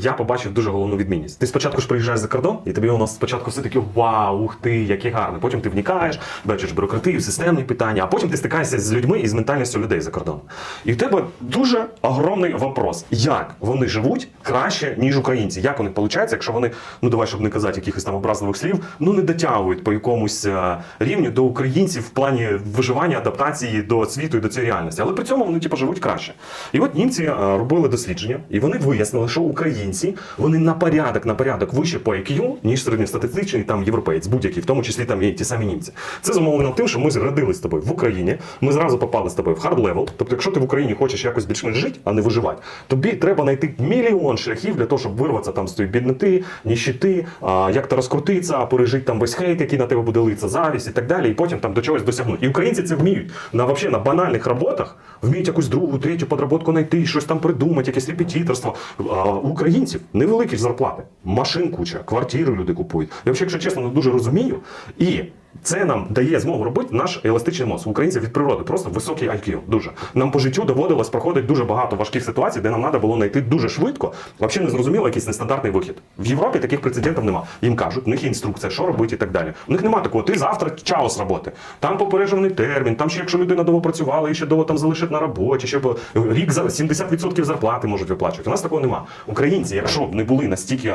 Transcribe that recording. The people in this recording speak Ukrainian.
я побачив дуже головну відмінність. Ти спочатку ж приїжджаєш за кордон, і тобі воно спочатку все таке вау, ух ти, яке гарне. Потім ти вникаєш, бачиш бюрократію, системні питання, а потім ти стикаєшся з людьми і з ментальністю людей за кордоном. І в тебе дуже огромний вопрос, як вони живуть краще, ніж українці. Як у них виходить, якщо вони, ну давай, щоб не казати якихось там образливих слів, ну не дотягують по якомусь е, рівню до українців в плані виживання, адаптації до світу і до цієї реальності. Але при цьому вони типу, живуть краще. І от німці е, робили дослідження, і вони вияснили, що українці вони на порядок, на порядок вище по IQ, ніж середньостатистичний там європеєць, будь-який, в тому числі там і ті самі німці. Це зумовлено тим, що ми зродились з тобою в Україні. Ми зразу попали з тобою в хард левел. Тобто, якщо ти в Україні хочеш якось більш-менш жити, а не виживати, тобі треба знайти мільйон шляхів для того, щоб вирватися там з тієї бідноти, ніщити, як то розкрутитися, пережити там весь хейт, який на тебе буде литися, завість і так далі, і потім там до чогось досягнути. І українці це вміють на вообще на банальних роботах, вміють якусь другу, третю подроботку знайти, щось там придумати, якесь репетиторство. У українців невеликі зарплати, машин куча, квартири люди купують. Я взагалі, якщо чесно, не дуже розумію. І це нам дає змогу робити наш еластичний мозок. Українців від природи просто високий IQ. Дуже нам по життю доводилось проходити дуже багато важких ситуацій, де нам треба було знайти дуже швидко. Взагалі не зрозуміло якийсь нестандартний вихід. В Європі таких прецедентів нема. Їм кажуть, в них є інструкція, що робити і так далі. У них немає такого. Ти завтра чао з роботи. Там попереджений термін. Там ще якщо людина довго працювала і ще довго там залишить на роботі, ще рік за 70% зарплати можуть виплачувати. У нас такого нема. Українці, якщо б не були настільки.